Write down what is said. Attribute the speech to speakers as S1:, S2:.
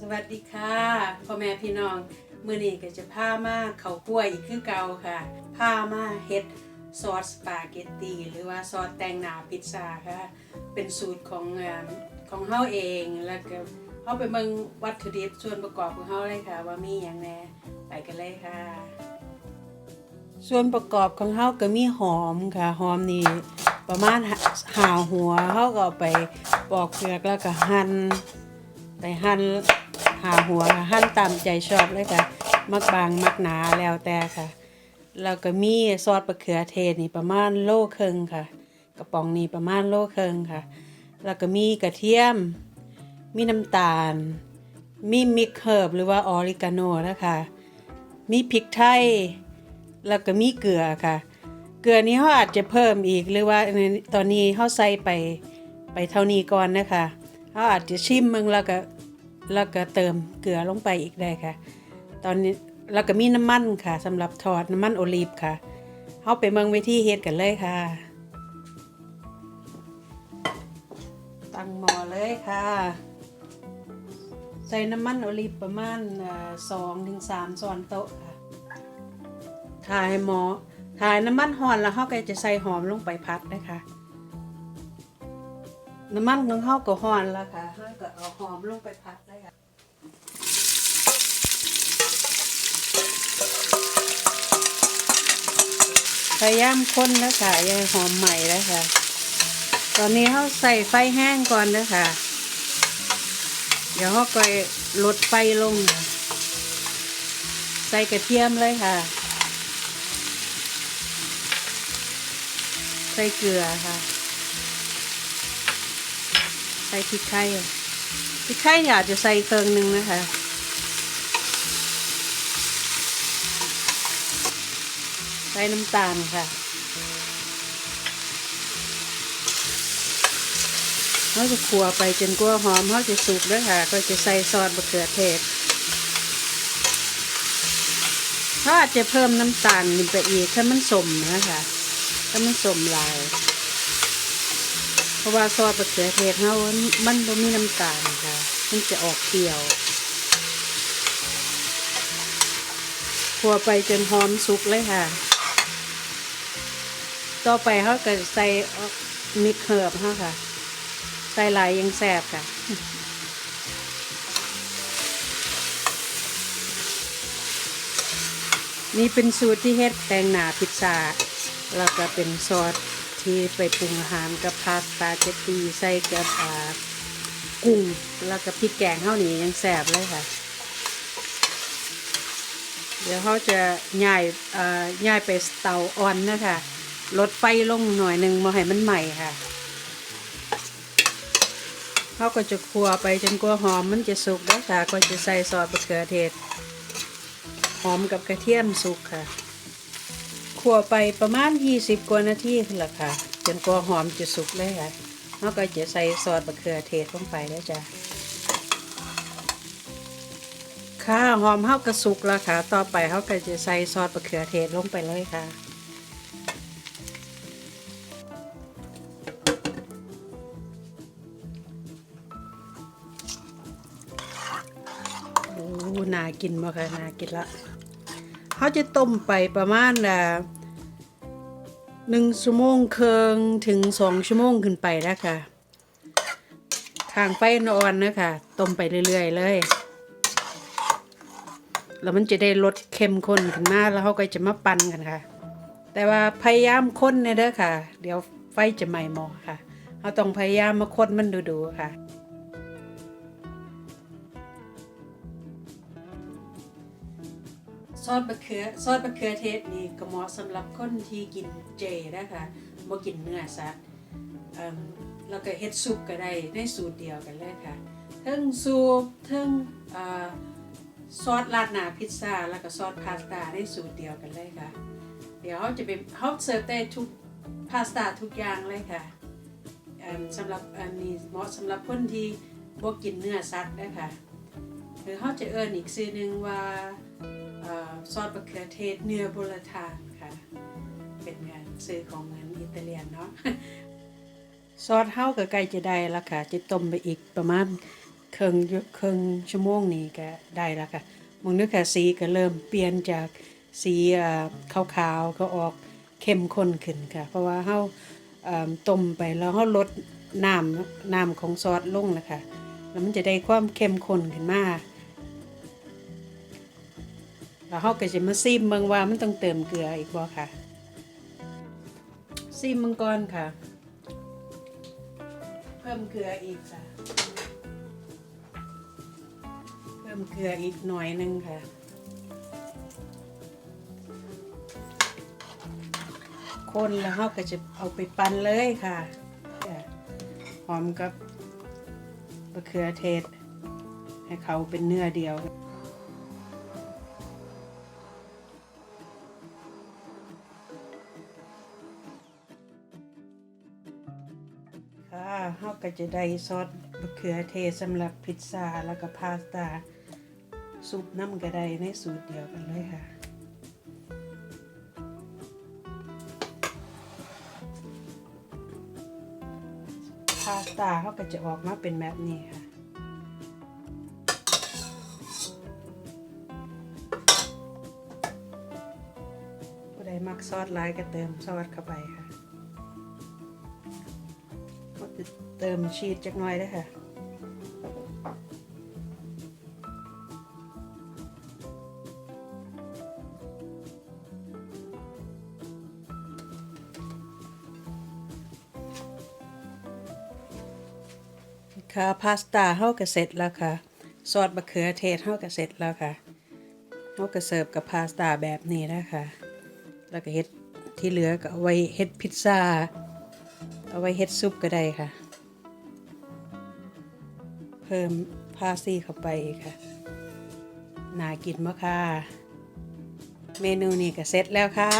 S1: สวัสดีค่ะพ่อแม่พี่น้องมื้อนี้ก็จะพามาเขาวคั่วอีกคือเก่าค่ะพามาเฮ็ดซอสสปาเกตตีหรือว่าซอสแตงหนาพิซซ่าค่ะ เป็นสูตรของของเฮาเองแล้วก็เฮาไปเบิ่งวัตถุดิบส่วนประกอบของเฮาเลยค่ะ ว่ามีหยังแน่ไปกันเลยค่ะ ส่วนประกอบของเฮาก็มีหอมค่ะหอมนี่ประมาณห่าหัวเฮาก็ไปปอกเปลือกแล้วก็หั่นไปหั่น หาหัวหั่นตามใจชอบเลยค่ะมักบางมักหนาแล้วแต่ค่ะแล้วก็มีซอสมะเขือเทศนี่ประมาณโลครึ่งค่ะ กระป๋องนี้ประมาณโลครึ่งค่ะ แล้วก็มีกระเทียม มีน้ำตาล มีมิกเคิร์บหรือว่าออริกาโนนะคะ มีพริกไทย แล้วก็มีเกลือค่ะ เกลือนี้เขาอาจจะเพิ่มอีกหรือว่าตอนนี้เขาใส่ไปไปเท่านี้ก่อนนะคะเขาอาจจะชิมมึงแล้วก็ แล้วก็เติมเกลือลงไปอีกได้ค่ะ ตอนนี้แล้วก็มีน้ำมันค่ะสำหรับทอดน้ำมันโอลีฟค่ะเขาไปเมืองวิธีเฮ็ดกันเลยค่ะ ตั้งหม้อเลยค่ะ ใส่น้ำมันโอลีฟประมาณสองถึงสามช้อนโต๊ะค่ะถ่ายหม้อถ่ายน้ำมันหอนแล้วเขาก็จะใส่หอมลงไปพัดนะคะ น้ำมันของเขาก็หอนแล้วค่ะเขาก็เอาหอมลงไปพัดได้ค่ะพยายามคนแล้วค่ะยาให้หอมใหม่แล้วค่ะตอนนี้เขาใส่ไฟแห้งก่อนนะคะ เดี๋ยวเขาก็ลดไฟลง ใส่กระเทียมเลยค่ะ ใส่เกลือค่ะ ใส่พริกไทยพริกไทยอยากจะใส่เติงหนึ่งนะคะใส่น้ำตาลค่ะเขาจะขัวไปจนกว่าหอมเขาจะสุกแล้วค่ะ ก็จะใส่ซอสมะเขือเทศเขาอาจจะเพิ่มน้ำตาลลงไปอีกถ้ามันสมนะคะถ้ามันสมลาย ราะว่าซอสมะเขือเทศเขามันบ่มีน้ำตาลค่ะ มันจะออกเปรี้ยวคั่วไปจนหอมสุกเลยค่ะ ต่อไปเขาก็ใส่มิกเฮิบเขาค่ะ ใส่ลายยังแซ่บค่ะนี่เป็นสูตรที่เฮ็ดแตงหนาพิซซ่าแล้วก็เป็นซอส ที่ไปปรุงอาหารกับพาสตาเจตตีใส่กับอ่ากุ้งแล้วก็พริกแกงเท่านี้ยังแซ่บเลยค่ะ เดี๋ยวเขาจะย่ายย่ายไปเตาอ่อนนะคะลดไฟลงหน่อยหนึ่งมาให้มันใหม่ค่ะเขาก็จะคั่วไปจนกว่าหอมมันจะสุกแล้วค่ะก็จะใส่ซอสมะเขือเทศ หอมกับกระเทียมสุกค่ะ คั่วไปประมาณ 20 กว่านาทีนี่แหละค่ะ จนกว่าหอมจะสุกเลยค่ะแล้วก็จะใส่ซอสมะเขือเทศลงไปแล้วจ้ะค่ะหอมเฮากระสุกแล้วค่ะ ต่อไปเขาก็จะใส่ซอสมะเขือเทศลงไปเลยค่ะโอ้น่ากินมากค่ะน่ากินละ เขาจะต้มไปประมาณอ่าหนึ่งชั่วโมงเคืองถึงสองชั่วโมงขึ้นไปแล้วค่ะทางไฟนอนนะคะต้มไปเรื่อยๆเลย แล้วมันจะได้รสเข้มข้นขึ้นมาแล้วเขาก็จะมาปั่นกันค่ะ แต่ว่าพยายามค้นเนี่ยเด้อค่ะ เดี๋ยวไฟจะไหม้หมอค่ะเราต้องพยายามมาค้นมันดูๆค่ะ ซอสมะเขือซอสมะเขือเทศนี่ก็เหมาะสำหรับคนที่กินเจนะคะบ่กินเนื้อสัตว์เอิ่มแล้วก็เฮ็ดซุปก็ได้ในสูตรเดียวกันเลยค่ะทั้งซุปทั้งอ่าซอสราดหน้าพิซซ่าแล้วก็ซอสพาสต้าในสูตรเดียวกันเลยค่ะ เดี๋ยวเขาจะเป็นเขาเสิร์ฟได้ทุกพาสต้าทุกอย่างเลยค่ะเอิ่มสำหรับอันนี้เหมาะสำหรับคนที่บ่กินเนื้อสัตว์นะคะหรือเขาจะเอิ้นอีกชื่อหนึงว่า ซอสมะเขือเทศเนื้อโบราณานค่ะ เป็นงานซื้อของเงินอิตาเลียนเนาะซอสเฮาก็ใกล้จะได้แล้วค่ะ จะต้มไปอีกประมาณเครื่งอยู่เครื่งชั่วโมงนี้ก็ได้แล้วค่ะมึงนึกค่ะสีก็เริ่มเปลี่ยนจากสีขาวๆก็ออกเข้มข้นขึ้นค่ะ เพราะว่าเฮาต้มไปแล้วเฮาลดน้ำน้ำของซอสลงนะคะแล้วมันจะได้ความเข้มข้นขึ้นมา แล้วเฮาก็จะมาซิมเบิ่งว่ามันต้องเติมเกลืออีกบ่ค่ะซิมมังกรค่ะ เพิ่มเกลืออีกค่ะ เพิ่มเกลืออีกหน่อยหนึงค่ะคนแล้วเราก็จะเอาไปปั่นเลยค่ะจ้ะหอมกับมะเขือเทศ ให้เขาเป็นเนื้อเดียว ค่ะเราก็จะได้ซอสมะเขือเทศสำหรับพิซซ่าแล้วก็พาสต้าซุปน้ำก็ได้ในสูตรเดียวกันเลยค่ะพาสต้าเขาก็จะออกมาเป็นแบบนี้ค่ะ ผู้ใดมักซอสหลายก็เติมซอสเข้าไปค่ะ เติมชีสจักหน่อยด้วยค่ะค่ะพาสต้าเฮาก็เสร็จแล้วค่ะ ซอสมะเขือเทศเฮาก็เสร็จแล้วค่ะเฮาก็เสิร์ฟกับพาสต้าแบบนี้นะคะ แล้วก็เฮ็ดที่เหลือก็เอาไว้เฮ็ดพิซซ่า เอาไว้เฮ็ดซุปก็ได้ค่ะ เพิ่มพาซี่เข้าไปค่ะ น่ากินมากค่ะ เมนูนี้ก็เสร็จแล้วค่ะ